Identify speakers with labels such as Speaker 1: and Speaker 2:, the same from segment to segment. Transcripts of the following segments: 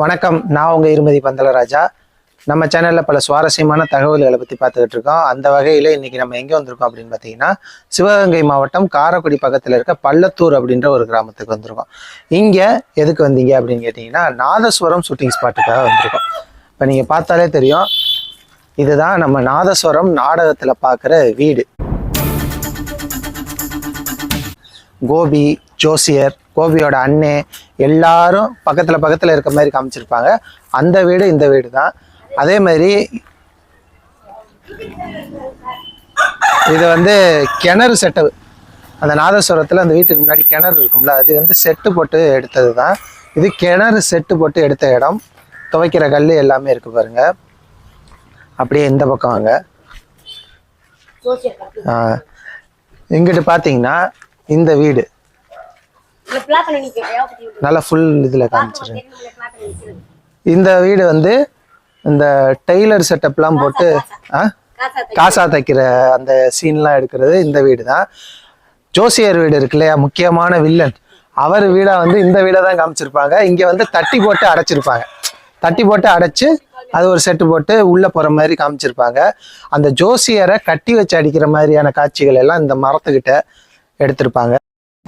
Speaker 1: வணக்கம். நான் உங்கள் இருமதி பந்தலராஜா. நம்ம சேனலில் பல சுவாரஸ்யமான தகவல்களை பற்றி பார்த்துக்கிட்டு இருக்கோம் அந்த வகையில் இன்றைக்கி நம்ம எங்கே வந்திருக்கோம் அப்படின்னு பார்த்தீங்கன்னா சிவகங்கை மாவட்டம் காரைக்குடி பக்கத்தில் இருக்க பள்ளத்தூர் அப்படின்ற ஒரு கிராமத்துக்கு வந்திருக்கோம். இங்கே எதுக்கு வந்தீங்க அப்படின்னு கேட்டிங்கன்னா நாதஸ்வரம் ஷூட்டிங் ஸ்பாட்டுக்காக வந்திருக்கோம். இப்போ நீங்கள் பார்த்தாலே தெரியும் இதுதான் நம்ம நாதஸ்வரம் நாடகத்தில் பார்க்குற வீடு. கோபி ஜோசியர் கோபியோட அண்ணே எல்லாரும் பக்கத்தில் பக்கத்தில் இருக்க மாதிரி காமிச்சிருப்பாங்க. அந்த வீடு இந்த வீடு தான் அதே மாதிரி இது வந்து கிணறு செட்டப் அந்த நாதஸ்வரத்தில் அந்த வீட்டுக்கு முன்னாடி கிணறு இருக்கும்ல அது வந்து செட்டு போட்டு எடுத்தது தான் இது கிணறு செட்டு போட்டு எடுத்த இடம். துவைக்கிற கல் எல்லாமே இருக்கு பாருங்க. அப்படியே இந்த பக்கம் வாங்க. இங்கிட்டு பார்த்தீங்கன்னா இந்த வீடு. நல்லா ஃபுல் இதில் காமிச்சிருங்க. இந்த வீடு வந்து இந்த டெய்லர் செட்டப்லாம் போட்டு காசா. தைக்கிற அந்த சீன்லாம் எடுக்கிறது இந்த வீடு தான் ஜோசியர் வீடு இருக்கு இல்லையா? முக்கியமான வில்லன் அவர் வீடை வந்து இந்த வீடை தான் காமிச்சிருப்பாங்க. இங்கே வந்து தட்டி போட்டு அடைச்சிருப்பாங்க. தட்டி போட்டு அடைச்சு அது ஒரு செட்டு போட்டு உள்ளே போகிற மாதிரி காமிச்சிருப்பாங்க. அந்த ஜோசியரை கட்டி வச்சு அடிக்கிற மாதிரியான காட்சிகள் எல்லாம் இந்த மரத்துக்கிட்ட எடுத்திருப்பாங்க.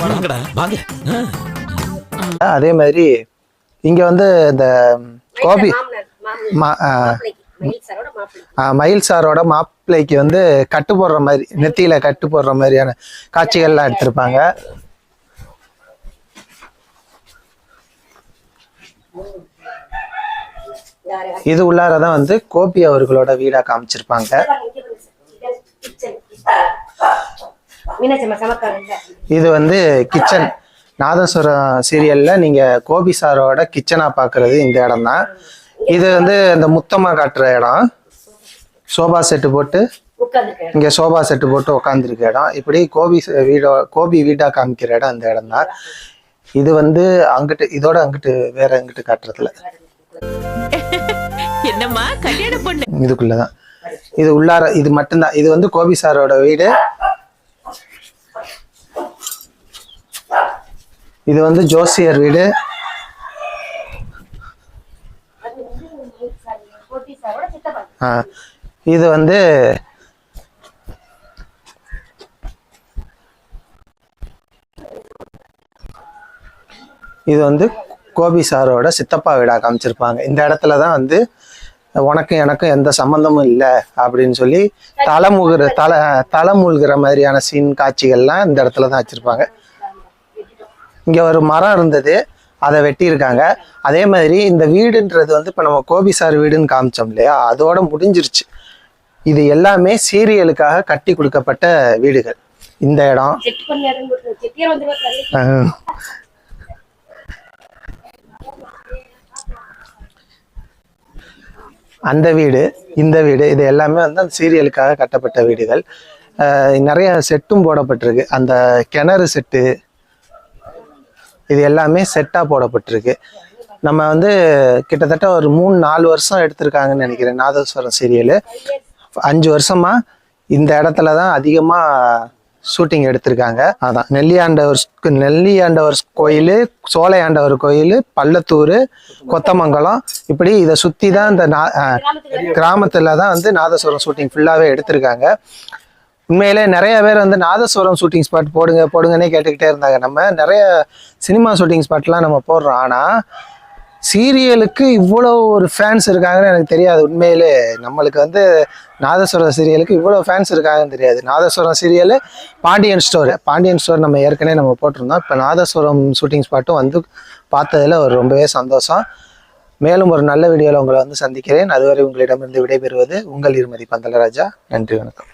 Speaker 2: வாங்கடா வாங்க.
Speaker 1: அதே மாதிரி இங்கே வந்து இந்த கோபி மயில் சாரோட மாப்பிள்ளைக்கு வந்து கட்டு போடுற மாதிரி நெத்தியில கட்டு போடுற மாதிரியான காட்சிகள்லாம் எடுத்திருப்பாங்க. இது உள்ளார தான் வந்து கோபி அவர்களோட வீடா காமிச்சிருப்பாங்க. இது வந்து கிச்சன். நாதஸ்வரம் சீரியல்ல நீங்க கோபி சாரோட கிச்சனா பாக்குறது இந்த இடம் தான் இது வந்து இந்த முத்தமா காட்டுற இடம். சோபா செட்டு போட்டு இங்க சோபா செட்டு போட்டு உட்காந்துருக்க இடம். இப்படி கோபி ச- வீடோ கோபி வீடா காமிக்கிற இடம் இந்த இடம் தான் இது வந்து அங்கிட்டு இதோட அங்கிட்டு வேற அங்கிட்டு காட்டுறதுல.
Speaker 3: என்னம்மா கல்யாண பொண்ணு.
Speaker 1: இதுக்குள்ளதான். இது உள்ளார இது மட்டும்தான். இது வந்து கோபி சாரோட வீடு. இது வந்து ஜோசியர் வீடு. இது வந்து இது வந்து கோபி சாரோட சித்தப்பா வீடாக காமிச்சிருப்பாங்க. இந்த இடத்துல தான் வந்து உனக்கும் எனக்கும் எந்த சம்மந்தமும் இல்லை அப்படின்னு சொல்லி தலைமுகிற தலை தலைமுழுகிற மாதிரியான சீன் காட்சிகள்லாம் இந்த இடத்துல தான் வச்சுருப்பாங்க. இங்க ஒரு மரம் இருந்தது அதை வெட்டியிருக்காங்க. அதே மாதிரி இந்த வீடுன்றது வந்து இப்போ நம்ம கோபி சார் வீடுன்னு காமிச்சோம் இல்லையா? அதோட முடிஞ்சிருச்சு. இது எல்லாமே சீரியலுக்காக கட்டி கொடுக்கப்பட்ட வீடுகள். இந்த இடம். அந்த வீடு இந்த வீடு இது எல்லாமே வந்து அந்த சீரியலுக்காக கட்டப்பட்ட வீடுகள். நிறைய செட்டும் போடப்பட்டிருக்கு. அந்த கிணறு செட்டு இது எல்லாமே செட்டாக போடப்பட்டிருக்கு. நம்ம வந்து கிட்டத்தட்ட ஒரு மூணு நாலு வருஷம் எடுத்திருக்காங்கன்னு நினைக்கிறேன் நாதஸ்வரம் சீரியலு அஞ்சு வருஷமா இந்த இடத்துல தான் அதிகமாக ஷூட்டிங் எடுத்திருக்காங்க. அதான் நெல்லியாண்டவர் நெல்லியாண்டவர் கோயில் சோலையாண்டவர் கோயில் பள்ளத்தூர் கொத்தமங்கலம் இப்படி இதை சுற்றி தான் இந்த நா கிராமத்தில் தான் வந்து நாதஸ்வரம் ஷூட்டிங் ஃபுல்லாகவே எடுத்திருக்காங்க. உண்மையிலே நிறைய பேர் வந்து நாதஸ்வரம் ஷூட்டிங் ஸ்பாட் போடுங்க போடுங்கன்னே கேட்டுக்கிட்டே இருந்தாங்க. நம்ம நிறைய சினிமா ஷூட்டிங் ஸ்பாட்லாம் நம்ம போடுறோம். ஆனால் சீரியலுக்கு இவ்வளோ ஒரு ஃபேன்ஸ் இருக்காங்கன்னு எனக்கு தெரியாது. உண்மையிலே நம்மளுக்கு வந்து நாதஸ்வரம் சீரியலுக்கு இவ்வளோ ஃபேன்ஸ் இருக்காங்கன்னு தெரியாது. Nadhaswaram serial Pandian store Pandian store நம்ம ஏற்கனவே நம்ம போட்டிருந்தோம். இப்போ நாதஸ்வரம் ஷூட்டிங் ஸ்பாட்டும் வந்து பார்த்ததுல ஒரு ரொம்பவே சந்தோஷம். மேலும் ஒரு நல்ல வீடியோவில் உங்களை வந்து சந்திக்கிறேன். அதுவரை உங்களிடமிருந்து விடைபெறுவது உங்கள் இருமதி பந்தலராஜா. நன்றி வணக்கம்.